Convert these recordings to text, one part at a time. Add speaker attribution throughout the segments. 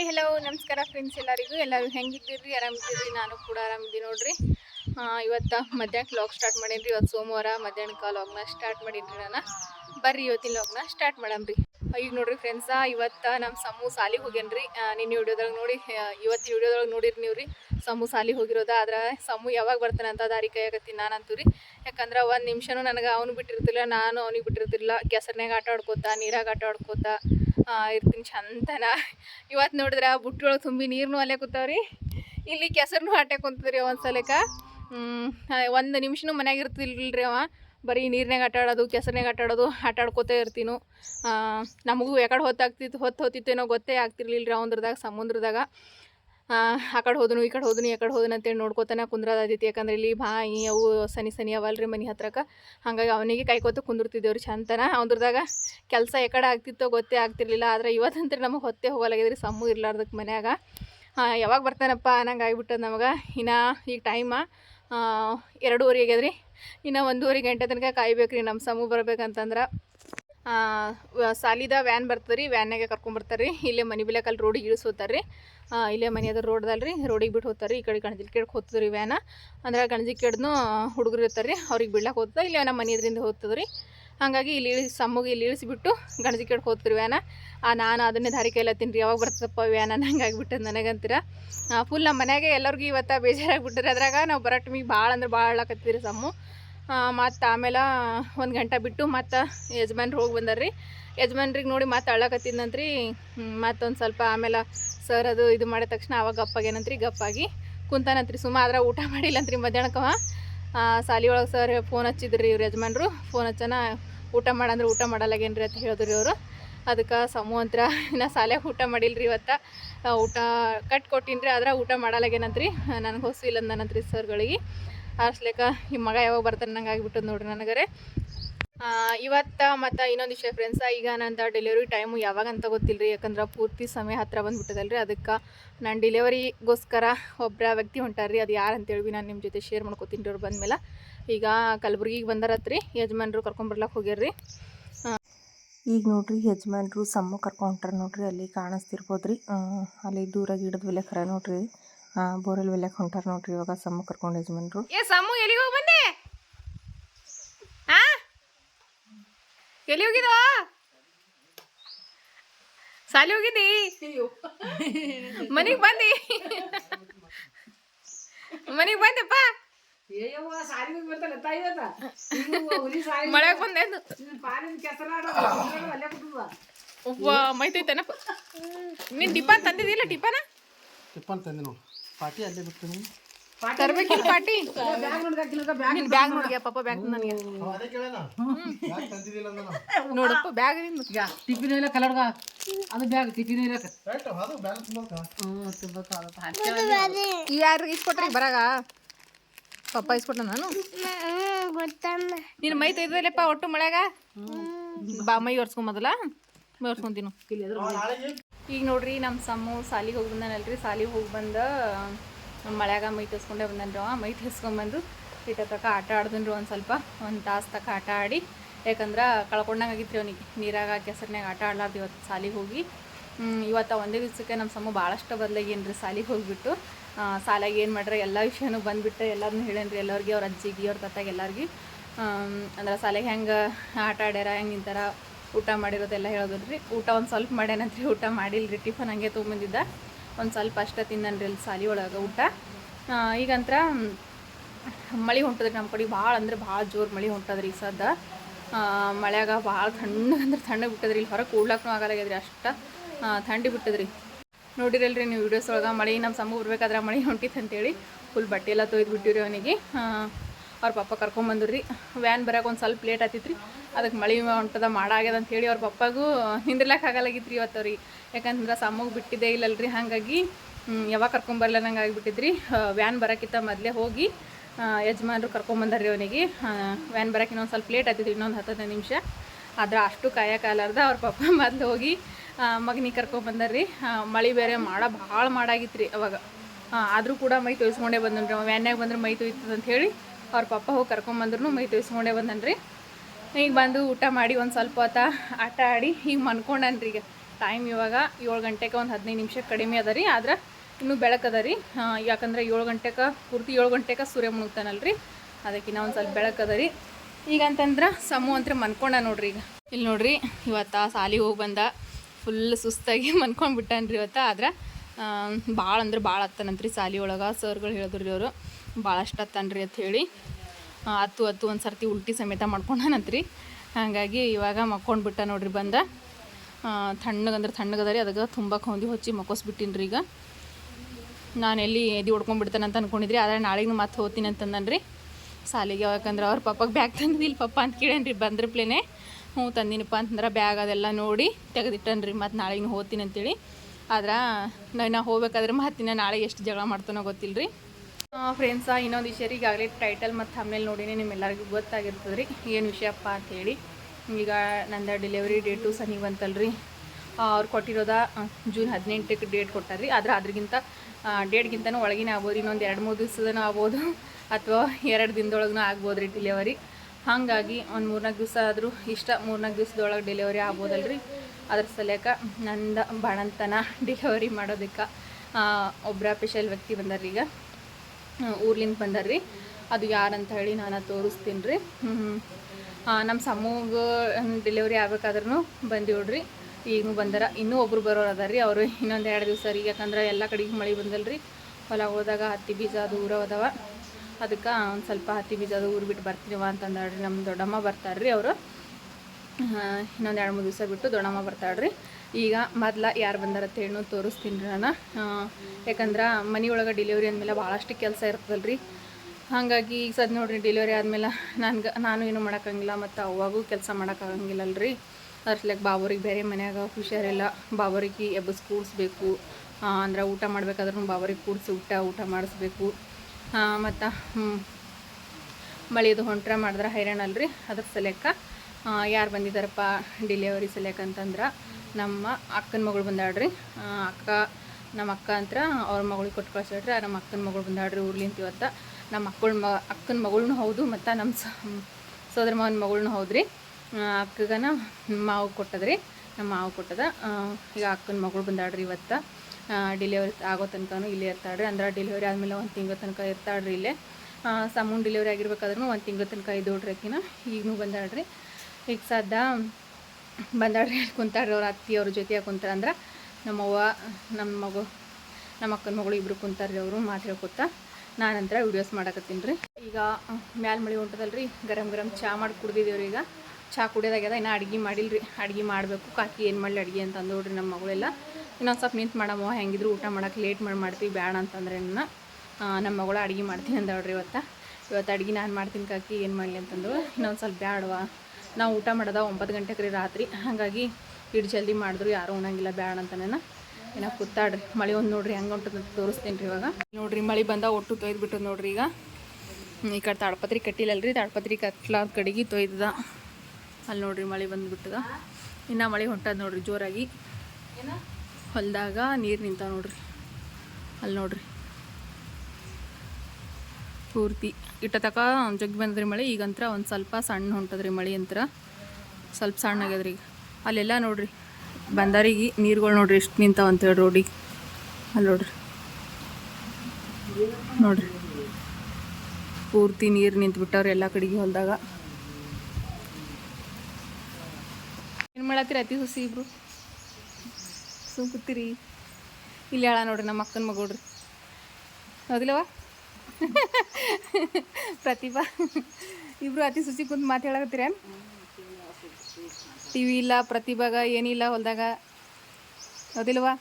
Speaker 1: Hi hello ನಮಸ್ಕಾರ friends ಎಲ್ಲರಿಗೂ. ಎಲ್ಲರೂ ಹೆಂಗಿದ್ದೀರಿ? ಆರಾಮಿದ್ದೀರಿ? ನಾನು ಕೂಡ ಆರಾಮಿದ್ದೀನಿ ನೋಡ್ರಿ. ಇವತ್ತು ಮಧ್ಯಾಹ್ನ ಲಾಗ್ ಸ್ಟಾರ್ಟ್ ಮಾಡೀನಿ ಇವತ್ತು ಸೋಮವಾರ ಮಧ್ಯಾಹ್ನ ಲಾಗ್ನ ಸ್ಟಾರ್ಟ್ ಮಾಡೀನಿ ನಾನು. ಬರ್ರಿ ಇವತ್ತಿನ ಲಾಗ್ನ ಸ್ಟಾರ್ಟ್ ಮಾಡಮ್ರಿ. ಈಗ ನೋಡ್ರಿ ಫ್ರೆಂಡ್ಸ ಇವತ್ತು ನಮ್ಮ ಸಮೂ ಸಾಲಿಗೆ ಹೋಗ್ಯಾನ್ರಿ. ನಿನ್ನ ವಿಡಿಯೋದಾಗ ನೋಡಿ ಇವತ್ತು ವಿಡಿಯೋದೊಳಗೆ ನೋಡಿರಿ ನೀವು ರೀ ಸಮೂ ಸಾಲಿಗೆ ಹೋಗಿರೋದ. ಆದ್ರೆ ಸಮೂ ಯಾವಾಗ ಬರ್ತಾನೆ ಅಂತ ದಾರಿ ಕೈಯಾಗತ್ತೀನಿ ನಾನಂತೂ ರೀ ಯಾಕಂದ್ರೆ ಒಂದು ನಿಮಿಷನೂ ನನಗೆ ಅವನು ಬಿಟ್ಟಿರ್ತಿಲ್ಲ, ನಾನು ಅವ್ನಿಗೆ ಬಿಟ್ಟಿರ್ತಿಲ್ಲ. ಕೆಸರ್ನಾಗ ಆಟ ಆಡ್ಕೋತ ನೀರಾಗ ಆಟ ಆಡ್ಕೋತ ಇರ್ತೀನಿ ಚಂದನ. ಇವತ್ತು ನೋಡಿದ್ರೆ ಬುಟ್ಟಿಯೊಳಗೆ ತುಂಬಿ ನೀರ್ನು ಅಲ್ಲೇ ಕೂತಾವ್ರಿ. ಇಲ್ಲಿ ಕೆಸರ್ನು ಹಾಟೆ ಕುಂತದ್ರಿ ಒಂದು ಸಲಕ ಒಂದು ನಿಮಿಷನೂ ಮನ್ಯಾಗ ಇರ್ತಿಲ್ರಿ ಅವ. ಬರೀ ನೀರ್ನಾಗ ಆಟ ಆಡೋದು ಕೆಸರ್ನಾಗ ಆಟ ಆಡೋದು ಆಟ ಇರ್ತೀನು ನಮಗೂ ಯಾಕಡೆ ಹೊತ್ತಾಗ್ತಿತ್ತು ಹೊತ್ತು ಹೊತ್ತಿತ್ತೇನೋ ಗೊತ್ತೇ ಆಗ್ತಿರ್ಲಿಲ್ಲ ರೀ ಅವಂದ್ರದಾಗ, ಸಮುದ್ರದಾಗ. ಆ ಕಡೆ ಹೋದನು, ಈ ಕಡೆ ಹೋದನು, ಈ ಕಡೆ ಹೋದನು ಅಂತೇಳಿ ನೋಡ್ಕೋತಾನೆ ಕುಂದ್ರದಾದಿತಿ ಯಾಕಂದ್ರೆ ಇಲ್ಲಿ ಬಾಯಿ, ಅವು ಸನಿ ಸನಿ ಅವಲ್ರಿ ಮನೆ ಹತ್ರಕ. ಹಾಗಾಗಿ ಅವನಿಗೆ ಕಾಯ್ಕೋತ ಕುಂದಿರ್ತಿದ್ದೇವ್ರಿ ಚಂತನ ಅವ್ರದಾಗ ಕೆಲಸ ಯಾಕಡೆ ಆಗ್ತಿತ್ತೋ ಗೊತ್ತೇ ಆಗ್ತಿರ್ಲಿಲ್ಲ. ಆದ್ರೆ ಇವತ್ತಂತ್ರಿ ನಮಗೆ ಹೊತ್ತೆ ಹೋಗಲಾಗಿದ್ರಿ ಸಮ್ಮು ಇರ್ಲಾರ್ದಕ್ಕೆ ಮನ್ಯಾಗ. ಯಾವಾಗ ಬರ್ತಾನಪ್ಪ ಅನ್ನಂಗೆ ಆಗಿಬಿಟ್ಟದ ನಮಗೆ. ಇನ್ನು ಈಗ ಟೈಮ ಎರಡೂವರೆ ಆಗ್ಯದ್ರಿ. ಇನ್ನು ಒಂದೂವರೆ ಗಂಟೆ ತನಕ ಕಾಯ್ಬೇಕ್ರಿ ನಮ್ಮ ಸಮೂ ಬರ್ಬೇಕಂತಂದ್ರೆ. ಸಾಲಿದ ವ್ಯಾನ್ ಬರ್ತದೆ ರೀ ವ್ಯಾನ್ನಾಗೆ ಕರ್ಕೊಂಬರ್ತಾರೆ ರೀ ಇಲ್ಲೇ ಮನೆ ಬಿಲಕಲ್ಲಿ ರೋಡಿಗೆ ಇಳಿಸೋತಾರೆ ರೀ ಇಲ್ಲೇ ಮನೆ ಅದ ರೋಡ್ದಲ್ಲಿ ರೀ ರೋಡಿಗೆ ಬಿಟ್ಟು ಹೋಗ್ತಾರೆ ಈ ಕಡೆ ಗಣಜಿಲ್ ಕೆಡ್ಗೆ ಹೋಗ್ತದೆ ರೀ ವ್ಯಾನ. ಅಂದ್ರೆ ಗಣಜಿ ಕೆಡ್ದು ಹುಡುಗರು ಇರ್ತಾರೆ ರೀ ಅವ್ರಿಗೆ ಬಿಡ್ಲಕ್ಕೆ ಹೋಗ್ತದೆ ಇಲ್ಲೇ ನಮ್ಮ ಮನೆ ಇದರಿಂದ ಹೋಗ್ತದೆ ರೀ ಹಾಗಾಗಿ ಇಲ್ಲಿ ಇಳಿಸಿ, ಸಮ್ಮಗೆ ಇಲ್ಲಿ ಇಳಿಸಿಬಿಟ್ಟು ಗಣಜಿ ಕೇಳಕ್ಕೆ ಹೋಗ್ತೀರಿ ವ್ಯಾನ. ಆ, ನಾನು ಅದನ್ನೇ ದಾರಿ ಕೈಲತ್ತೀನಿ ರೀ, ಯಾವಾಗ ಬರ್ತದಪ್ಪ ವ್ಯಾನ ಹಂಗಾಗಿಬಿಟ್ಟದ ನನಗಂತೀರ. ಫುಲ್ ನಮ್ಮ ಮನೆಯಾಗೆ ಎಲ್ಲರಿಗೂ ಇವತ್ತು ಬೇಜಾರಾಗಿಬಿಟ್ಟಿರಿ ಅದ್ರಾಗ ನಾವು ಬರೋ ಟೈಮಿಗೆ ಭಾಳ ಅಂದ್ರೆ ಭಾಳ ಆಳಕತ್ತೀರಿ ಸಮ್ಮು. ಮತ್ತು ಆಮೇಲೆ ಒಂದು ಗಂಟೆ ಬಿಟ್ಟು ಮತ್ತು ಯಜಮಾನ್ರು ಹೋಗಿ ಬಂದಾರ್ರಿ. ಯಜಮಾನ್ರಿಗೆ ನೋಡಿ ಮತ್ತೆ ಅಳ್ಳಕತ್ತಿದ್ನಂತ್ರಿ ಮತ್ತೊಂದು ಸ್ವಲ್ಪ ಆಮೇಲೆ ಸರ್ ಅದು ಇದು ಮಾಡಿದ ತಕ್ಷಣ ಅವಾಗ ಗಪ್ಪಾಗೇನಂತ್ರಿ ಗಪ್ಪಾಗಿ ಕುಂತಾನಂತ್ರಿ. ಸುಮ್ಮ ಆದ್ರೆ ಊಟ ಮಾಡಿಲ್ಲಂತ್ರಿ ಮಧ್ಯಾಹ್ನಕ್ಕವ. ಸಾಲಿ ಒಳಗೆ ಸರ್ ಫೋನ್ ಹಚ್ಚಿದ್ರಿ ಇವ್ರು ಯಜಮಾನ್ರು. ಫೋನ್ ಹಚ್ಚನ ಊಟ ಮಾಡಂದ್ರೆ ಊಟ ಮಾಡಲ್ಲಾಗೇನ್ರಿ ಅಂತ ಹೇಳಿದ್ರಿ ಅವರು ಅದಕ್ಕೆ ಸಮೂ ಅಂತ್ರ ಇನ್ನು ಸಾಲ್ಯಾಗ ಊಟ ಮಾಡಿಲ್ರಿ ಇವತ್ತು. ಊಟ ಕಟ್ ಕೊಟ್ಟಿನ್ರಿ, ಆದ್ರೆ ಊಟ ಮಾಡಲ್ಲಾಗೇನಂತ್ರಿ ನನಗೆ ಹೊಸ ಇಲ್ಲ ಅಂದನಂತ್ರಿ ಸರ್ಗಳಿಗೆ. ಅರ್ಸ್ಲೇಕ ಈ ಮಗ ಯಾವಾಗ ಬರ್ತಾನೆ ನಂಗೆ ಆಗಿಬಿಟ್ಟು ನೋಡ್ರಿ ನನಗರೆ. ಇವತ್ತು ಮತ್ತು ಇನ್ನೊಂದು ವಿಷಯ ಫ್ರೆಂಡ್ಸ ಈಗ ನಂದು ಡೆಲಿವರಿ ಟೈಮು ಯಾವಾಗ ಅಂತ ಗೊತ್ತಿಲ್ಲ ರೀ ಯಾಕಂದ್ರೆ ಪೂರ್ತಿ ಸಮಯ ಹತ್ರ ರೀ ಅದಕ್ಕೆ ನಾನು ಡೆಲಿವರಿಗೋಸ್ಕರ ಒಬ್ಬರ ವ್ಯಕ್ತಿ ಹೊಂಟಾರ್ರಿ, ಅದು ಯಾರು ಅಂತೇಳಿ ನಾನು ನಿಮ್ಮ ಜೊತೆ ಶೇರ್ ಮಾಡ್ಕೊತೀನಿ ಅವ್ರು ಬಂದಮೇಲೆ. ಈಗ ಕಲಬುರ್ಗಿಗೆ ಬಂದಾರತ್ರಿ, ಯಜಮಾನ್ರು ಕರ್ಕೊಂಬರ್ಲಕ್ಕೆ ಹೋಗ್ಯಾರ್ರಿ.
Speaker 2: ಈಗ ನೋಡ್ರಿ ಯಜಮಾನ್ರು ಸಮ್ಮ ಕರ್ಕೊಂಡು ಹೊಂಟಾರ ನೋಡ್ರಿ, ಅಲ್ಲಿ ಕಾಣಿಸ್ತಿರ್ಬೋದ್ರಿ. ಅಲ್ಲಿ ದೂರ ಗಿಡದ ಬೆಲೆ ಖರ ನೋಡ್ರಿ. ಬೋರಲ್ಲಿ ಬೆಲೆಕ್ಕೆ ಹೊಂಟಾರ ನೋಡ್ರಿ ಇವಾಗ ಸಮ್ಮ ಕರ್ಕೊಂಡು ಯಜಮಾನ್ರು.
Speaker 1: ಏ ಸಮು ಎಲ್ಲಿಗೆ ಹೋಗಿ ಬಂದೆ? ಎಲ್ಲಿ ಹೋಗಿದ ಸಾಲಿ ಹೋಗಿದ್ದಿ? ಮನೆಗೆ ಬಂದಿ? ಮನೆಗೆ ಬಂದಪ್ಪ ಮಳೆ ಬಂದೆ ಒಬ್ಬ ಮೈತೈತೇನಪ್ಪ? ನೀನ್ ಟಿಫನ್ ತಂದಿದ್ದಿಲ್ಲ ಟಿಫನ
Speaker 3: ಟಿಪ್ಪನ್ ತಂದೆ ನೋಡು. ಪಾಟಿ ಅಲ್ಲೇ ಬಿಟ್ಟು ನೀವು
Speaker 1: ತರ್ಬೇಕಿಲ್ಲ ಪಾಟಿ ನಿನ್ ಬ್ಯಾಗ್ ನೋಡಿ ಪಾಪ ಬ್ಯಾಗ್ ನನಗೆ. ನೋಡಪ್ಪ ಬ್ಯಾಗ್
Speaker 4: ಟಿಫಿನ್ ಇಲ್ಲ ಕಲರ್ಗ. ಅದು ಬ್ಯಾಗ್ ಟಿಫಿನ್ ಇಲ್ಲ
Speaker 1: ಯಾರು ಇಸ್ಕೊಟ್ರಿ ಬರಾಗ? ಪಪ್ಪ ಇಸ್ಕೊಟ್ಟ ನಾನು? ನಿನ್ನ ಮೈ ತೆಗ್ದಲ್ಲಪ್ಪ ಒಟ್ಟು ಮಳೆಗ? ಬಾ ಮೈ ಒರ್ಸ್ಕೊಂಬದಲ್ಲ
Speaker 3: ನಾಳೆಗೆ
Speaker 1: ಈಗ ನೋಡ್ರಿ ನಮ್ಮ ಸಮ್ಮು ಸಾಲಿಗೆ ಹೋಗಿ ಬಂದಾನಲ್ರಿ. ಸಾಲಿಗೆ ಹೋಗಿ ಬಂದ ಮಳೆಯಾಗ ಮೈ ತಸ್ಕೊಂಡೆ ಬಂದನ್ರಿ ಆ ಮೈ ತಸ್ಕೊಂಬಂದು ಇಟ್ಟ ತಕ ಆಟ ಆಡ್ದನ್ರಿ ಒಂದು ಸ್ವಲ್ಪ ಒಂದು ತಾಸು ತಕ ಆಟ ಆಡಿ. ಯಾಕಂದ್ರೆ ಕಳ್ಕೊಂಡಂಗೆ ಆಗಿತ್ರಿ ಅವನಿಗೆ. ನೀರಾಗ ಕೆಸರಿನಾಗ ಆಟ ಆಡ್ಲಾರ್ದು ಇವತ್ತು ಸಾಲಿಗೆ ಹೋಗಿ. ಇವತ್ತು ಒಂದೇ ದಿವ್ಸಕ್ಕೆ ನಮ್ಮ ಸಮ ಭಾಳಷ್ಟು ಬದಲಾಗೇನ್ರಿ ಸಾಲಿಗೆ ಹೋಗಿಬಿಟ್ಟು. ಸಾಲಾಗಿ ಏನು ಮಾಡ್ರೆ ಎಲ್ಲ ವಿಷಯನೂ ಬಂದುಬಿಟ್ಟು ಎಲ್ಲರನ್ನೂ ಹೇಳೇನ್ರಿ. ಎಲ್ಲರಿಗೆ ಅವ್ರ ಅಜ್ಜಿಗೆ ಅವ್ರ ತತ್ತಾಗ ಎಲ್ಲರಿಗೆ. ಅಂದ್ರೆ ಸಾಲಿಗೆ ಹೆಂಗೆ ಆಟ ಆಡ್ಯಾರ ಹೆಂಗೆ ನಿಂತಾರ ಊಟ ಮಾಡಿರೋದೆಲ್ಲ ಹೇಳೋದ್ರಿ ಊಟ ಒಂದು ಸ್ವಲ್ಪ ಮಾಡ್ಯಾನಂತ್ರಿ ಊಟ ಮಾಡಿಲ್ರಿ ಟಿಫನ್ ಹಂಗೆ ತೊಗೊಂಬಂದಿದ್ದ. ಒಂದು ಸ್ವಲ್ಪ ಅಷ್ಟೇ ತಿಂದನ್ರಿ ಇಲ್ಲಿ ಸಾಲಿ ಒಳಗೆ ಊಟ. ಈಗಂತ್ರ ಮಳೆ ಹೊಂಟದ್ರಿ ನಮ್ಮ ಕಡೆ. ಭಾಳ ಅಂದ್ರೆ ಭಾಳ ಜೋರು ಮಳೆ ಹೊಂಟದ್ರಿ ಈ ಸದ್ದ. ಮಳೆಯಾಗ ಭಾಳ ತಣ್ಣಗೆ ಅಂದ್ರೆ ತಣ್ಣಗೆ ಬಿಟ್ಟದ್ರಿ. ಇಲ್ಲಿ ಹೊರಗೆ ಕೂಡ್ಲಕ್ಕೂ ಆಗಲಾಗ್ಯದ್ರಿ ಅಷ್ಟ. ಥಂಡಿ ಬಿಟ್ಟದ್ರಿ. ನೋಡಿರಲ್ರಿ ನೀವು ವೀಡಿಯೋಸ್ ಒಳಗೆ ಮಳೆ ನಮ್ಮ ಸಮ ಬರ್ಬೇಕಾದ್ರೆ ಮಳೆ ಹೊಂಟಿತ್ತು ಅಂತೇಳಿ. ಫುಲ್ ಬಟ್ಟೆ ಎಲ್ಲ ತೊಯ್ದು ಬಿಟ್ಟಿವ್ರಿ ಅವನಿಗೆ. ಅವ್ರ ಪಪ್ಪ ಕರ್ಕೊಂಬಂದ್ರಿ ವ್ಯಾನ್ ಬರೋಕೆ ಒಂದು ಸ್ವಲ್ಪ ಲೇಟ್ ಆತಿತ್ತು ರೀ ಅದಕ್ಕೆ ಮಳೆ ಹೊಂಟದ ಮಾಡಾಗ್ಯದ ಅಂತ ಹೇಳಿ ಅವ್ರ ಪಪ್ಪಗೂ ನಿಂದಿರ್ಲಕ್ಕೆ ಆಗಲ್ಲಾಗಿತ್ತು ರೀ ಇವತ್ತು ಅವ್ರಿಗೆ. ಯಾಕಂದ್ರೆ ಸಮ್ಮಗೆ ಬಿಟ್ಟಿದ್ದೇ ಇಲ್ಲಲ್ರಿ. ಹಾಗಾಗಿ ಯಾವಾಗ ಕರ್ಕೊಂಬರ್ಲ ನಂಗೆ ಆಗಿಬಿಟ್ಟಿದ್ರಿ. ವ್ಯಾನ್ ಬರೋಕ್ಕಿಂತ ಮೊದಲೇ ಹೋಗಿ ಯಜಮಾನರು ಕರ್ಕೊಂಬಂದಾರ್ರಿ ಅವನಿಗೆ. ವ್ಯಾನ್ ಬರೋಕೆ ಇನ್ನೊಂದು ಸ್ವಲ್ಪ ಲೇಟ್ ಆಯ್ತಿತ್ತು ಇನ್ನೊಂದು ಹತ್ತೈದು ನಿಮಿಷ. ಆದ್ರೆ ಅಷ್ಟು ಕಾಯಕ್ಕಾಲಾರ್ದ ಅವ್ರ ಪಪ್ಪ ಮೊದಲು ಹೋಗಿ ಮಗನಿಗೆ ಕರ್ಕೊಂಬಂದಾರ್ರಿ ಮಳೆ ಬೇರೆ ಮಾಡ, ಭಾಳ ಮಾಡಾಗಿತ್ತು ರೀ ಅವಾಗ ಆದರೂ ಕೂಡ ಮೈ ತೊಯ್ಸ್ಕೊಂಡೇ ಬಂದನ್ರಿ ವ್ಯಾನ್ಯಾಗ ಬಂದ್ರೆ ಮೈ ತೊಯ್ತದ ಅಂತ ಹೇಳಿ ಅವ್ರ ಪಾಪ ಹೋಗಿ ಕರ್ಕೊಂಬಂದ್ರು ಮೈ ತೊಯ್ಸ್ಕೊಂಡೇ ಬಂದನ್ರಿ. ಈಗ ಬಂದು ಊಟ ಮಾಡಿ ಒಂದು ಸ್ವಲ್ಪ ಹೊತ್ತ ಆಟ ಆಡಿ ಈಗ ಮನ್ಕೊಂಡನ್ರಿ ಈಗ. ಟೈಮ್ ಇವಾಗ ಏಳು ಗಂಟೆಗೆ ಒಂದು ಹದಿನೈದು ನಿಮಿಷ ಕಡಿಮೆ ಅದ ರೀ, ಆದ್ರೆ ಇನ್ನೂ ಬೆಳಕದ ರೀ. ಯಾಕಂದ್ರೆ ಏಳು ಗಂಟೆಗೆ ಪೂರ್ತಿ ಏಳು ಗಂಟೆಗೆ ಸೂರ್ಯ ಮುಳುಗ್ತಾನಲ್ರಿ. ಅದಕ್ಕಿನ್ನ ಒಂದು ಸ್ವಲ್ಪ ಬೆಳಕದ ರೀ. ಈಗ ಅಂತಂದ್ರೆ ಸಮು ಅಂತ ಮನ್ಕೊಂಡ ನೋಡ್ರಿ ಈಗ. ಇಲ್ಲಿ ನೋಡ್ರಿ, ಇವತ್ತು ಸಾಲಿಗೆ ಹೋಗಿ ಬಂದ. ಫುಲ್ ಸುಸ್ತಾಗಿ ಮನ್ಕೊಂಡ್ಬಿಟ್ಟನ್ರಿ ಇವತ್ತು, ಆದ್ರೆ ಭಾಳ ಅಂದ್ರೆ ಭಾಳ ಹತ್ತನಂತ್ರಿ ಸಾಲಿ ಒಳಗೆ. ಸರ್ಗಳು ಹೇಳಿದ್ರು ಅವರು. ಭಾಳ ಅಷ್ಟು ಹತ್ತನ್ರಿ ಅಂತ ಹೇಳಿ. ಹತ್ತು ಹತ್ತು ಒಂದು ಸರ್ತಿ ಉಲ್ಟಿ ಸಮೇತ ಮಾಡ್ಕೊಂಡಾನಂತ್ರಿ. ಹಾಗಾಗಿ ಇವಾಗ ಮಕ್ಕೊಂಡ್ಬಿಟ್ಟ ನೋಡ್ರಿ ಬಂದ. ತಣ್ಣಗಂದ್ರೆ ತಣ್ಣಗದ ರೀ ಅದಕ್ಕೆ ತುಂಬ ಹೊಂದಿ ಹೊಚ್ಚಿ ಮಕ್ಕಸ್ಬಿಟ್ಟಿನಿ ರೀ ಈಗ. ನಾನು ಎಲ್ಲಿ ಎದಿ ಹೊಡ್ಕೊಂಡ್ಬಿಡ್ತಾನೆ ಅಂತ ಅನ್ಕೊಂಡಿದ್ರಿ, ಆದರೆ ನಾಳೆಗೆ ಮತ್ತೆ ಹೋಗ್ತೀನಿ ಅಂತಂದನ್ರಿ. ಸಾಲಿಗೆ ಯಾಕಂದ್ರೆ ಅವ್ರ ಪಪ್ಪಗೆ ಬ್ಯಾಗ್ ಇಲ್ಲಿ ಪಪ್ಪ ಅಂತ ಕೇಳೇನ್ರಿ ಬಂದ್ರಪ್ಲೇನೆ ಹ್ಞೂ ತಂದಿನಪ್ಪ ಅಂತಂದ್ರೆ ಬ್ಯಾಗ್ ಅದೆಲ್ಲ ನೋಡಿ ತೆಗೆದಿಟ್ಟನ್ರಿ ಮತ್ತು ನಾಳೆಗೆ ಹೋಗ್ತೀನಿ ಅಂತೇಳಿ. ಆದ್ರೆ ನಾ ಹೋಗ್ಬೇಕಾದ್ರೆ ಮತ್ತೆ ನಾಳೆ ಎಷ್ಟು ಜಗಳ ಮಾಡ್ತಾನೋ ಗೊತ್ತಿಲ್ಲ ರೀ ಫ್ರೆಂಡ್ಸ ಇನ್ನೊಂದು ವಿಷಯ ರೀ, ಈಗಾಗಲೇ ಟೈಟಲ್ ಮತ್ತು ಆಮೇಲೆ ನೋಡಿನೇ, ನಿಮ್ಮೆಲ್ಲರಿಗೂ ಗೊತ್ತಾಗಿರ್ತದೆ ರೀ, ಏನು ವಿಷಯಪ್ಪ ಅಂತೇಳಿ ಈಗ ನಂದು ಡೆಲಿವರಿ ಡೇಟು ಸನಿ ರೀ ಅವ್ರು ಕೊಟ್ಟಿರೋದ ಜೂನ್ ಹದಿನೆಂಟಕ್ಕೆ ಡೇಟ್ ಕೊಟ್ಟಾರ್ರಿ ಆದ್ರೆ ಅದ್ರಗಿಂತ ಡೇಟ್ಗಿಂತನೂ ಒಳಗಿನ ಆಗ್ಬೋದು ಇನ್ನೊಂದು ಎರಡು, ಮೂರು ದಿವಸದನೂ ಆಗ್ಬೋದು. ಅಥವಾ ಎರಡು ದಿನದೊಳಗೂ ಆಗ್ಬೋದು ರೀ ಡೆಲಿವರಿ ಹಾಗಾಗಿ ಒಂದು ಮೂರ್ನಾಲ್ಕು ದಿವಸ ಆದರೂ ಇಷ್ಟ ಮೂರ್ನಾಲ್ಕು ದಿವಸದೊಳಗೆ ಡೆಲಿವರಿ ಆಗ್ಬೋದಲ್ರಿ. ಅದ್ರ ಸಲಕ ನಂದು ಬಾಣಂತನ ಡೆಲಿವರಿ ಮಾಡೋದಕ್ಕೆ ಒಬ್ಬರ ಸ್ಪೆಷಲ್ ವ್ಯಕ್ತಿ ಬಂದಾರೀಗ ಊರ್ಲಿಂದ ಬಂದಾರ್ರಿ. ಅದು ಯಾರಂತ ಹೇಳಿ ನಾನು ತೋರಿಸ್ತೀನಿ ರೀ ನಮ್ಮ ಸಮೂಹ ಡೆಲಿವರಿ ಆಗ್ಬೇಕಾದ್ರೂ ಬಂದಿವ್ರಿ ಈಗೂ ಬಂದಾರ. ಇನ್ನೂ ಒಬ್ರು ಬರೋರು ಅದಾರ ರೀ ಅವರು. ಇನ್ನೊಂದು ಎರಡು ದಿವಸ ರೀ. ಯಾಕಂದ್ರೆ ಎಲ್ಲ ಕಡೆಗೆ ಮಳೆ ಬಂದಲ್ರಿ. ಹೊಲ ಹೋದಾಗ ಹತ್ತಿ ಬೀಜ ಅದು ಊರ ಅದಕ್ಕೆ ಒಂದು ಸ್ವಲ್ಪ ಹತ್ತಿ ಬೀಜ ಅದು ಊರು ಬಿಟ್ಟು ಬರ್ತೀವ ಅಂತಂದಾಳ್ರಿ. ನಮ್ಮ ದೊಡ್ಡಮ್ಮ ಬರ್ತಾರ್ರಿ ಅವರು. ಇನ್ನೊಂದು ಎರಡು ಮೂರು ದಿವಸ ಬಿಟ್ಟು ದೊಡ್ಡಮ್ಮ ಬರ್ತಾಳ್ರಿ. ಈಗ ಮೊದ್ಲ ಯಾರು ಬಂದಾರತ್ತ ಹೇಳಿ ತೋರಿಸ್ತೀನಿ ರೀ ನಾನು ಯಾಕಂದ್ರೆ ಮನೆಯೊಳಗೆ ಡೆಲಿವರಿ ಅಂದಮೇಲೆ ಭಾಳಷ್ಟು ಕೆಲಸ ಇರ್ತದಲ್ರಿ. ಹಾಗಾಗಿ ಈಗ ಸದ್ ನೋಡ್ರಿ ಡೆಲಿವರಿ ಆದಮೇಲೆ ನನ್ಗೆ, ನಾನು ಏನು ಮಾಡೋಕ್ಕಂಗಿಲ್ಲ ಮತ್ತು ಅವಾಗೂ ಕೆಲಸ ಮಾಡೋಕ್ಕಾಗಂಗಿಲ್ಲಲ್ರಿ. ಅದ್ರ ಬಾಬರಿಗೆ ಬೇರೆ ಮನ್ಯಾಗ ಹುಷಾರಿಲ್ಲ. ಬಾಬೋರಿಗೆ ಎಬ್ಬಸ್ ಕೂಡಿಸ್ಬೇಕು. ಅಂದ್ರೆ ಊಟ ಮಾಡ್ಬೇಕಾದ್ರೂ ಬಾಬೋರಿಗೆ ಕೂಡಿಸಿ ಊಟ ಊಟ ಮಾಡಿಸ್ಬೇಕು. ಮತ್ತು ಮಳೆದು ಹೊಂಟ್ರ ಮಾಡಿದ್ರೆ ಹೈರಾಣ ಅಲ್ರಿ ಅದ್ರ ಸಲಕ್ಕ ಯಾರು ಬಂದಿದ್ದಾರಪ್ಪ ಡೆಲಿವರಿ ಸಲಕ ಅಂತಂದ್ರೆ. ನಮ್ಮ ಅಕ್ಕನ ಮಗಳು ಬಂದಾಡ್ರಿ ಅಕ್ಕ, ನಮ್ಮ ಅಕ್ಕ ಅಂತ ಅವ್ರ ಮಗಳಿಗೆ ಕೊಟ್ಟು ಕಳ್ಸಾಡ್ರಿ ನಮ್ಮ ಅಕ್ಕನ ಮಗಳು ಬಂದಾಳ್ರಿ ಊರ್ಲಿಂತ ಇವತ್ತು ನಮ್ಮ ಅಕ್ಕಳ ಮ, ಅಕ್ಕನ ಮಗಳನ್ನೂ ಹೌದು ಮತ್ತು ನಮ್ಮ ಸೋದರ ಮಾವನ ಮಗಳನ್ನೂ ಹೌದ್ರಿ. ಅಕ್ಕಗನ ಮಾವು ಕೊಟ್ಟದ್ರಿ. ನಮ್ಮ ಮಾವು ಕೊಟ್ಟದ. ಈಗ ಅಕ್ಕನ ಮಗಳು ಬಂದಾಡ್ರಿ ಇವತ್ತು. ಡೆಲಿವರಿ ಆಗೋ ತನಕನೂ ಇಲ್ಲೇ ಇರ್ತಾಳ್ರಿ. ಅಂದ್ರೆ ಡೆಲಿವರಿ ಆದಮೇಲೆ ಒಂದು ತಿಂಗಳ ತನಕ ಇರ್ತಾಳ್ರಿ ಇಲ್ಲೇ. ಸಮೂನ್ ಡೆಲಿವರಿ ಆಗಿರ್ಬೇಕಾದ್ರೂ ಒಂದು ತಿಂಗಳ ತನಕ ಇದ್ದೋಳ್ರಿ ಆಕಿನ ಈಗೂ ಬಂದಾಳ್ರಿ. ಈಗ ಸದ್ದ ಬಂದಾಳ್ರಿ ಕುಂತಾಡ್ರಿ ಅವ್ರ, ಅತ್ತಿ ಅವ್ರ ಕುಂತಾರೆ ಅಂದ್ರೆ ನಮ್ಮವ್ವ ನಮ್ಮ ಮಗು, ನಮ್ಮ ಅಕ್ಕನ ಮಗಳು ಇಬ್ಬರು ಕುಂತಾರ್ರಿ ಅವರು ಮಾತು ಹೇಳ್ಕೊತ ನಾನಂತರ ವಿಡಿಯೋಸ್ ಮಾಡಕತ್ತೀನಿ ರೀ. ಈಗ ಮ್ಯಾಲ ಮಳೆ ರೀ ಗರಂ ಗರಂ ಚಾ ಮಾಡಿ ಕುಡ್ದಿದ್ದೀವ್ರಿ ಈಗ. ಚಹಾ ಕುಡಿಯೋದಾಗ್ಯದ, ಇನ್ನೂ ಅಡ್ಗೆ ಮಾಡಿಲ್ರಿ, ಅಡ್ಗೆ ಮಾಡಬೇಕು. ಕಾಕಿ ಏನು ಮಾಡಲಿ ಅಡುಗೆ ಅಂತ ಅಂದೋಡ್ರಿ ನಮ್ಮ ಮಗಳೆಲ್ಲ. ಇನ್ನೊಂದು ಸ್ವಲ್ಪ ನಿಂತು ಮಾಡಮ್ಮ, ಹೆಂಗಿದ್ರು ಊಟ ಮಾಡೋಕೆ ಲೇಟ್ ಮಾಡಿ ಮಾಡ್ತೀವಿ ಬೇಡ ಅಂತಂದ್ರೆ ನನ್ನ ನಮ್ಮ ಮಗಳು ಅಡುಗೆ ಮಾಡ್ತೀನಿ ಅಂದವ್ರಿ ಇವತ್ತು. ಇವತ್ತು ಅಡುಗೆ ನಾನು ಮಾಡ್ತೀನಿ ಕಾಕಿ, ಏನು ಮಾಡಲಿ ಅಂತಂದು ಇನ್ನೊಂದು ಸ್ವಲ್ಪ ಬ್ಯಾಡವಾ ನಾವು ಊಟ ಮಾಡೋದ ಒಂಬತ್ತು ಗಂಟೆಗೆ ರೀ ರಾತ್ರಿ. ಹಾಗಾಗಿ ಇಟ್ಟು ಜಲ್ದಿ ಮಾಡಿದ್ರು, ಯಾರೂ ಉಣಂಗಿಲ್ಲ, ಬ್ಯಾಡ ಅಂತನೇನ. ಏನೋ ಕೂತಾಡ್ರಿ. ಮಳೆ ಒಂದು ನೋಡ್ರಿ, ಹೆಂಗೆ ಹೊಂಟದ ತೋರಿಸ್ತೀನಿ ರೀ ಇವಾಗ. ನೋಡ್ರಿ, ಮಳೆ ಬಂದ ಒಟ್ಟು ತೊಯ್ದು ಬಿಟ್ಟದ ನೋಡ್ರಿ ಈಗ. ಈ ಕಡೆ ತಾಡ್ಪತ್ರಿ ಕಟ್ಟಿಲ್ಲಲ್ರಿ, ತಾಡ್ಪತ್ರಿ ಕಟ್ಲಾದ ಕಡೆಗೆ ತೊಯ್ದದ. ಅಲ್ಲಿ ನೋಡ್ರಿ ಮಳೆ ಬಂದುಬಿಟ್ಟದ. ಇನ್ನು ಮಳೆ ಹೊಂಟದ ನೋಡ್ರಿ ಜೋರಾಗಿ. ಹೊಲದಾಗ ನೀರು ನಿಂತ ನೋಡ್ರಿ. ಅಲ್ಲಿ ನೋಡ್ರಿ. ಪೂರ್ತಿ ಇಟ್ಟ ತಕ ಜಗ್ಗಿ ಬಂದದ್ರಿ ಮಳೆ. ಈಗಂತ್ರ ಒಂದು ಸ್ವಲ್ಪ ಸಣ್ಣ ಹೊಂಟದ್ರಿ ಮಳೆ ಅಂತ್ರ. ಸ್ವಲ್ಪ ಸಣ್ಣ ಆಗ್ಯದ್ರಿ ಈಗ. ಅಲ್ಲೆಲ್ಲ ನೋಡ್ರಿ, ಬಂದಾರಿಗೆ ನೀರುಗಳು ನೋಡ್ರಿ ಎಷ್ಟು ನಿಂತಾವ ಅಂತೇಳಿ ರೋಡಿಗೆ ಅಲ್ಲಿ ನೋಡ್ರಿ. ನೋಡ್ರಿ. ಪೂರ್ತಿ ನೀರು ನಿಂತ್ಬಿಟ್ಟವ್ರಿ ಎಲ್ಲ ಕಡೆಗೆ ಹೊಲ್ದಾಗ. ಏನು ಮಾಡತ್ತೀರಿ ಅತಿ ಹುಸಿ ಇಬ್ರು? ಸುಮ್ ಕೂತೀರಿ ಇಲ್ಲಿ ಹೇಳ ನೋಡ್ರಿ ನಮ್ಮ ಅಕ್ಕನ ಮಗಳ್ರಿ. ಹೌದಿಲ್ಲವ? ಪ್ರತಿಭಾ. ಇಬ್ರು ಅತಿ ಸುಸಿ ಕುಂತ ಮಾತು ಹೇಳಕತ್ತೀರೇನು ಟಿ ವಿ ಇಲ್ಲ, ಪ್ರತಿಭಾಗ ಏನಿಲ್ಲ ಹೊಲ್ದಾಗ. ಹೌದಿಲ್ವಾ?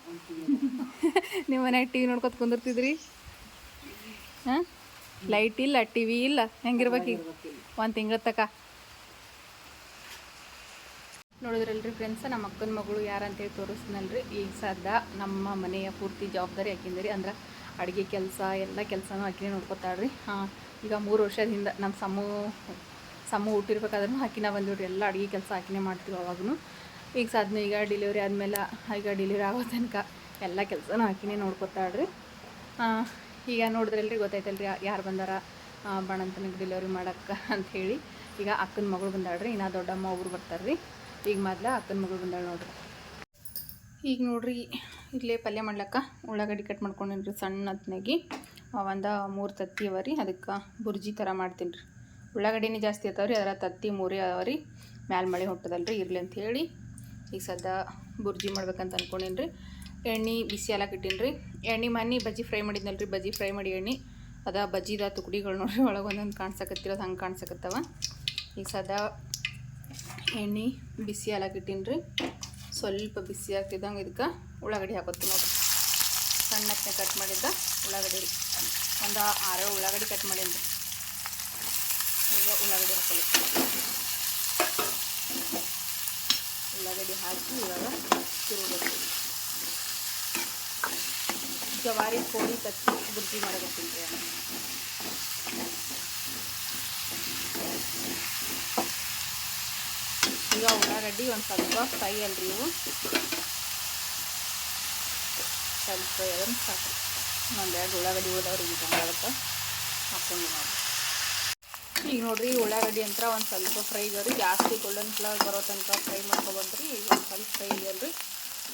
Speaker 1: ನಿಮ್ಮ ಮನ್ಯಾಗ ಟಿ ವಿ ನೋಡ್ಕೊತ ಕುಂದಿರ್ತಿದ್ರಿ? ಹಾಂ? ಲೈಟ್ ಇಲ್ಲ ಟಿ ವಿ ಇಲ್ಲ. ಹೆಂಗಿರ್ಬೇಕು ಈಗ? ಒಂದು ತಿಂಗಳ ತಕ. ನೋಡಿದ್ರಲ್ರಿ ಫ್ರೆಂಡ್ಸ್ ನಮ್ಮ ಅಕ್ಕನ ಮಗಳು ಯಾರಂತೇಳಿ ತೋರಿಸ್ನಲ್ರಿ. ಈಗ ಸದ್ದ ನಮ್ಮ ಮನೆಯ ಪೂರ್ತಿ ಜವಾಬ್ದಾರಿ ಹಾಕಿಂದ್ರಿ ಅಂದ್ರೆ ಅಡುಗೆ ಕೆಲಸ, ಎಲ್ಲ ಕೆಲಸನೂ ಹಾಕಿನೇ ನೋಡ್ಕೊತಾಳ್ರಿ. ಹಾಂ, ಈಗ ಮೂರು ವರ್ಷದಿಂದ ನಮ್ಮ ಸಮೂ ಸಮೂ ಹುಟ್ಟಿರ್ಬೇಕಾದ್ರೂ ಹಾಕಿನ ಬಂದಿವ್ರಿ ಎಲ್ಲ ಅಡುಗೆ ಕೆಲಸ ಹಾಕಿನೇ ಮಾಡ್ತೀವಿ ಅವಾಗೂ ಈಗ ಸಾಧನೆ, ಈಗ ಡೆಲಿವರಿ ಆದಮೇಲೆ, ಈಗ ಡೆಲಿವರಿ ಆಗೋ ತನಕ ಎಲ್ಲ ಕೆಲಸನೂ ಹಾಕಿನೇ ನೋಡ್ಕೊತಾಳ್ರಿ. ಈಗ ನೋಡಿದ್ರಲ್ರಿ ರೀ ಯಾರು ಬಂದಾರ? ಬಣಂತನಿಗೆ ಡೆಲಿವರಿ ಮಾಡಕ್ಕೆ ಅಂಥೇಳಿ ಈಗ ಅಕ್ಕನ ಮಗಳು ಬಂದಾಳ್ರಿ, ಇನ್ನು ದೊಡ್ಡಮ್ಮ ಒಬ್ರು ಬರ್ತಾರ್ರಿ. ಈಗ ಮೊದಲ ಅಕ್ಕನ ಮಗಳು ಬಂದಾಳೆ ನೋಡ್ರಿ. ಈಗ ನೋಡ್ರಿ ಇಲ್ಲೇ ಪಲ್ಯ ಮಾಡ್ಲಕ್ಕ? ಉಳ್ಳಾಗಡ್ಡಿ ಕಟ್ ಮಾಡ್ಕೊಂಡಿನ್ರಿ, ಸಣ್ಣ ಹತ್ನಾಗಿ ಒಂದು ಮೂರು ತತ್ತಿ ಅವ ರೀ, ಅದಕ್ಕೆ ಬುರ್ಜಿ ಥರ ಮಾಡ್ತೀನಿ ರೀ ಉಳ್ಳಾಗಡ್ಡಿನೇ ಜಾಸ್ತಿ ಅದಾವ ರೀ ಅದರ ತತ್ತಿ ಮೂರೇ ಅವ ರೀ. ಮ್ಯಾಲ ಮಳೆ ಹೊಟ್ಟದಲ್ಲ ರೀ ಇರಲಿ ಅಂತ ಹೇಳಿ ಈಗ ಸದಾ ಬುರ್ಜಿ ಮಾಡ್ಬೇಕಂತ ಅನ್ಕೊಂಡೇನಿ ರೀ ಎಣ್ಣೆ, ಬಿಸಿ ಎಲ್ಲ ರೀ ಎಣ್ಣೆ ಮನೆ ಬಜ್ಜಿ ಫ್ರೈ ಮಾಡಿದ್ನಲ್ರಿ, ಬಜ್ಜಿ ಫ್ರೈ ಮಾಡಿ ಎಣ್ಣೆ. ಅದ ಬಜ್ಜಿದ ತುಕಡಿಗಳು ನೋಡ್ರಿ, ಒಳಗೆ ಒಂದೊಂದು ಕಾಣ್ಸಕತ್ತಿರೋದು ಹಂಗೆ ಕಾಣ್ಸಕತ್ತವ. ಈಗ ಸದಾ ಎಣ್ಣೆ, ಬಿಸಿ ಎಲ್ಲ ಇಟ್ಟೀನಿ ರೀ ಸ್ವಲ್ಪ ಬಿಸಿ ಆಗ್ತಿದ್ದಂಗೆ ಇದಕ್ಕೆ ಉಳ್ಳಾಗಡ್ಡಿ ಹಾಕೋತೀವಿ ನೋಡಿ ಸಣ್ಣಕ್ಕೆ ಕಟ್ ಮಾಡಿದ್ದ ಉಳ್ಳಾಗಡ್ಡಿ ರೀ. ಒಂದು ಆರು ಉಳ್ಳಾಗಡ್ಡಿ ಕಟ್ ಮಾಡೀನಿ ರೀ. ಈಗ ಉಳ್ಳಾಗಡ್ಡಿ ಹಾಕೋಲಿ ಉಳ್ಳಾಗಡ್ಡಿ ಹಾಕಿ ಇವಾಗ ತಿರುಗಬೇಕು. ಜವಾರಿ, ಕೋಳಿ ತತ್ತಿ ಬುರ್ಜಿ ಮಾಡಕತ್ತೀನಿ ರೀ ನಾನು ಈಗ ಉಳ್ಳಾಗಡ್ಡಿ ಒಂದು ಸ್ವಲ್ಪ ಫ್ರೈ ಅಲ್ರಿ ಇವು. ಸ್ವಲ್ಪ ಅದನ್ನು ಸಾಕು. ಒಂದೆರಡು ಉಳ್ಳಾಗಡ್ಡಿ ಉಳಿದವ್ರಿ ಈಗ ಅದಕ್ಕೆ ಹಾಕೊಂಡು ಮಾಡಿ ಈಗ ನೋಡ್ರಿ ಉಳ್ಳಾಗಡ್ಡಿ ಅಂತ ಒಂದು ಸ್ವಲ್ಪ ಫ್ರೈ ಇದಾವ್ರಿ ಜಾಸ್ತಿ ಗೋಲ್ಡನ್ ಕಲರ್ ಬರೋ ತನಕ ಫ್ರೈ ಮಾಡ್ಕೊಬಂದ್ರಿ ಈಗ ಒಂದು ಸ್ವಲ್ಪ ಫ್ರೈ ಇದಲ್ರಿ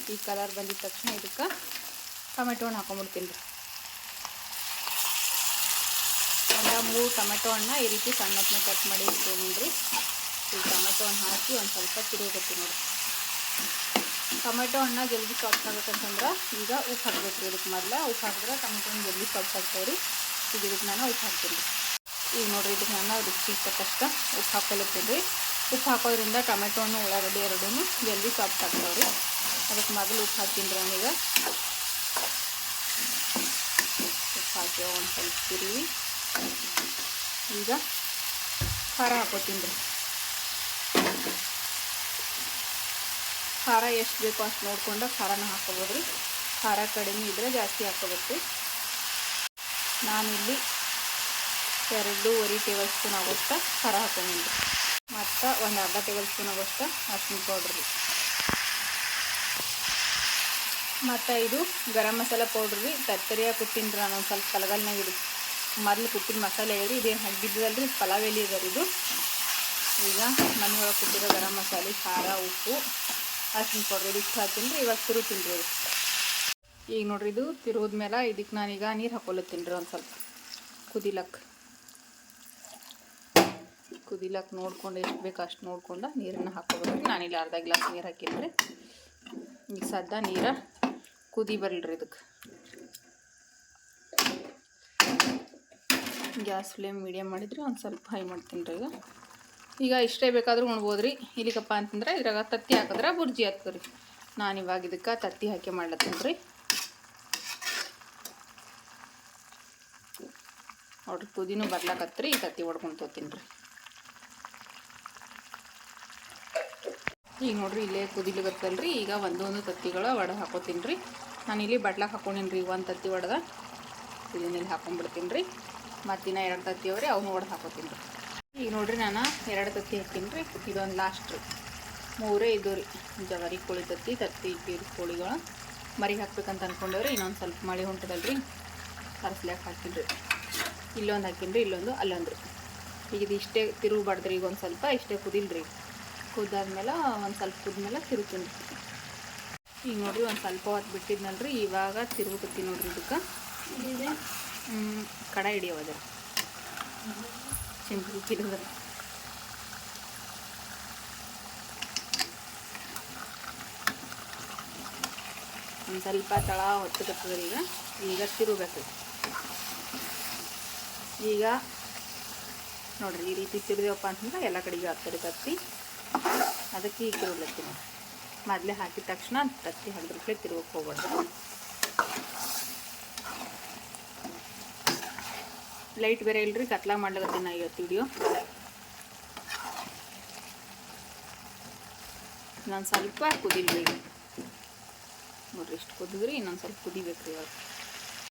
Speaker 1: ಈ ಕಲರ್ ಬಂದಿದ ತಕ್ಷಣ ಇದಕ್ಕೆ ಟೊಮೆಟೊ ಹಣ್ಣು ಹಾಕೊಂಡ್ಬಿಡ್ತೀನಿ ರೀ. ಒಂದು ಮೂರು ಟೊಮೆಟೊ ಹಣ್ಣ ಈ ರೀತಿ ಸಣ್ಣದನ್ನ ಕಟ್ ಮಾಡಿ ಇಟ್ಕೊಂಡ್ರಿ ಈ ಹಣ್ಣು ಹಾಕಿ ಒಂದು ಸ್ವಲ್ಪ ತಿರುಗಬೇಕು ನೋಡಿ. ಟೊಮೆಟೊ ಹಣ್ಣ ಜಲ್ದಿ ಸಾಫ್ಟ್ ಆಗ್ಬೇಕಂತಂದ್ರೆ ಈಗ ಉಪ್ಪು ಹಾಕ್ಬೇಕು ರೀ ಇದಕ್ಕೆ ಮೊದಲ ಉಪ್ಪು ಹಾಕಿದ್ರೆ ಟೊಮೆಟೊ ಜಲ್ದಿ ಸಾಫ್ಟ್ ಆಗ್ತಾವೆ ರೀ. ಈಗ ಇದಕ್ಕೆ ನಾನು ಉಪ್ಪು ಹಾಕ್ತೀನಿ. ಈಗ ನೋಡಿರಿ, ಇದಕ್ಕೆ ನಾನು ರುಚಿ ತಕ್ಕಷ್ಟ ಉಪ್ಪು ಹಾಕೊಳತ್ತೀನಿ ರೀ. ಉಪ್ಪು ಹಾಕೋದ್ರಿಂದ ಟೊಮೆಟೊ ಹಣ್ಣು ಉಳ್ಳಾಗಡ್ಡಿ ಎರಡೂ ಜಲ್ದಿ ಸಾಫ್ಟ್ ಆಗ್ತಾವೆ ರೀ. ಅದಕ್ಕೆ ಮೊದಲು ಉಪ್ಪು ಹಾಕ್ತೀನಿ ರೀ ನಾನೀಗ. ಉಪ್ಪು ಹಾಕಿ ಒಂದು ಸ್ವಲ್ಪ ಈಗ ಖಾರ ಹಾಕೋತೀನಿ ರೀ. ಖಾರ ಎಷ್ಟು ಬೇಕು ಅಷ್ಟು ನೋಡ್ಕೊಂಡು ಖಾರನ ಹಾಕೋಬೋದು ರೀ ಖಾರ ಕಡಿಮೆ ಇದ್ದರೆ ಜಾಸ್ತಿ ಹಾಕೋಬೇಕು ರೀ ನಾನಿಲ್ಲಿ ಎರಡೂವರೆ ಟೇಬಲ್ ಸ್ಪೂನ್ ಆಗೋಷ್ಟು ಖಾರ ಹಾಕೊಂಡಿನಿ ಮತ್ತು ಒಂದು ಅರ್ಧ ಟೇಬಲ್ ಸ್ಪೂನ್ ಆಗೋಷ್ಟು ಅರ್ಶಿನ ಪೌಡ್ರ್. ರೀ ಮತ್ತು ಇದು ಗರಂ ಮಸಾಲೆ ಪೌಡ್ರ್ ರೀ. ತರ್ತರಿಯಾಗಿ ಕುಟ್ಟಿನ್ರಿ ನಾನು ಒಂದು ಸ್ವಲ್ಪ ಕಲಗಲ್ನಾಗ ಇದು ಮೊದಲು ಕುಟ್ಟಿದ ಮಸಾಲೆ ಇದೆ ಇದೇನು ಹಗ್ಗಿದ್ದಲ್ರಿ ಪಲಾವ್ ಎಲೆ ರೀ ಇದು. ಈಗ ಮನೆಯೊಳಗೆ ಕುಟ್ಟಿರೋ ಗರಂ ಮಸಾಲೆ, ಖಾರ, ಉಪ್ಪು. ಅರ್ಶಿನ ಪೌಡ್ರ್ ಇಷ್ಟು ಹಾಕ್ತೀನಿ ರೀ, ಇವಾಗ ತಿರು ರೀ ಈಗ ನೋಡ್ರಿ, ಇದು ತಿರುವುದ ಮೇಲೆ ಇದಕ್ಕೆ ನಾನೀಗ ನೀರು ಹಾಕೊಳತ್ತೀನಿ ರೀ ಒಂದು ಸ್ವಲ್ಪ. ಕುದಿಲಕ್ಕೆ ಕುದಿಲಕ್ಕೆ ನೋಡ್ಕೊಂಡು ಎಷ್ಟು ಬೇಕು ಅಷ್ಟು ನೋಡ್ಕೊಂಡು ನೀರನ್ನು ಹಾಕೋಬೇಕು ನಾನಿಲ್ಲಿ ಅರ್ಧ ಗ್ಲಾಸ್ ನೀರು ಹಾಕಿನಿ ರೀ. ಈಗ ಸದ್ದ ನೀರು ಕುದಿ ಬರಲ್ರಿ ಇದಕ್ಕೆ ಗ್ಯಾಸ್ ಫ್ಲೇಮ್ ಮೀಡಿಯಮ್ ಮಾಡಿದ್ರೆ ಒಂದು ಸ್ವಲ್ಪ ಹೈ ಮಾಡ್ತೀನಿ ರೀ ಈಗ. ಈಗ ಇಷ್ಟೇ ಬೇಕಾದರೂ ಉಣ್ಬೋದು ರೀ ಇಲ್ಲಿಗಪ್ಪ ಅಂತಂದ್ರೆ ಇದ್ರಾಗ ತತ್ತಿ ಹಾಕಿದ್ರೆ ಬುರ್ಜಿ ಆಗ್ತದೆ ರೀ ನಾನು ಇವಾಗ ಇದಕ್ಕೆ ತತ್ತಿ ಹಾಕಿ ಮಾಡ್ಲತ್ತೀನಿ ರೀ ನೋಡ್ರಿ ಕುದಿನೂ ಬರ್ಲಾಕತ್ರಿ, ಈ ತತ್ತಿ ತೋತೀನಿ ರೀ ಈಗ ನೋಡ್ರಿ, ಇಲ್ಲೇ ಕುದಿಲಿಗತ್ತಲ್ರಿ ಈಗ ಒಂದೊಂದು ತತ್ತಿಗಳು ಒಡ ಹಾಕೋತೀನಿ ರೀ ನಾನು ಇಲ್ಲಿ ಬಟ್ಲಾಕ್ ಹಾಕೊಂಡೀನಿ ರೀ ಒಂದು ತತ್ತಿ ಒಡೆದ. ಇದನ್ನಿಲ್ಲಿ ಹಾಕೊಂಡ್ಬಿಡ್ತೀನಿ ರೀ ಮತ್ತಿನ ಎರಡು ತತ್ತಿ ಅವ್ರಿ, ಅವನು ಒಡೆದು ಹಾಕೋತೀನಿ ರೀ ಈಗ ನೋಡ್ರಿ ನಾನು ಎರಡು ತತ್ತಿ ಹಾಕೀನಿ ರೀ. ಇದೊಂದು ಲಾಸ್ಟ್ ಮೂರೇ ಇದು ರೀ. ಜವಾರಿ ಕೋಳಿ ತತ್ತಿ ತತ್ತಿ ಇಟ್ಟಿರಿ ಕೋಳಿಗಳು ಮರಿ ಹಾಕ್ಬೇಕಂತ ಅಂದ್ಕೊಂಡವ್ರಿ ಇನ್ನೊಂದು ಸ್ವಲ್ಪ ಮಳೆ ಹೊಂಟದಲ್ರಿ. ಕರ್ಸ್ಲ್ಯಾಕ ಹಾಕಿನಿ ರೀ. ಇಲ್ಲೊಂದು ಹಾಕೀನಿ ಇಲ್ಲೊಂದು ಅಲ್ಲೊಂದು ರೀ. ಈಗ ಇದು ಇಷ್ಟೇ ತಿರುಗಬಾರ್ದ್ರಿ, ಈಗ ಒಂದು ಸ್ವಲ್ಪ ಇಷ್ಟೇ ಕುದಿಲ್ರಿ. ಕುದ್ದಾದ್ಮೇಲೆ ಒಂದು ಸ್ವಲ್ಪ ಕುದ್ಮೇಲೆ ತಿರುಗ್ತೀನಿ ಈಗ ನೋಡ್ರಿ ಒಂದು ಸ್ವಲ್ಪ ಹೊತ್ತು ಬಿಟ್ಟಿದ್ನಲ್ರಿ, ಇವಾಗ ತಿರುಗುತ್ತೀನಿ ನೋಡ್ರಿ ಇದಕ್ಕೆ. ಕಡ ಹಿಡಿಯೋದ ಒಂದು ಸ್ವಲ್ಪ ತಳ ಹೊತ್ತಕತ್ತದ್ರಿ ಈಗ. ಈಗ ತಿರುಗಬೇಕು ಈಗ ನೋಡ್ರಿ ಈ ರೀತಿ ತಿರುದೇವಪ್ಪ ಅಂತಂದ್ರೆ ಎಲ್ಲ ಕಡೆಗೆ ಹಾಕ್ತಾರೆ ತತ್ತಿ. ಅದಕ್ಕೆ ಈಗ ತಿರುಗ್ಲತ್ತೀನಿ ಮೊದಲೇ ಹಾಕಿದ ತಕ್ಷಣ ತತ್ತಿ ಹಾಕಿದ್ರೆ ತಿರುಗಕ್ಕೆ ಹೋಗ್ಬಾರ್ದು. ಲೈಟ್ ಬೇರೆ ಇಲ್ರಿ, ಕತ್ಲ ಮಾಡ್ಲಕತ್ತೀನಿ ನಾ ಇವತ್ತು ವಿಡಿಯೋ ನಾನು ಸ್ವಲ್ಪ ಕುದಿಲ್ರಿ. ನೋಡ್ರಿ ಇಷ್ಟು ಕುದಿದ್ರಿ, ಇನ್ನೊಂದು ಸ್ವಲ್ಪ ಕುದಿಬೇಕು ರೀ ಇವಾಗ.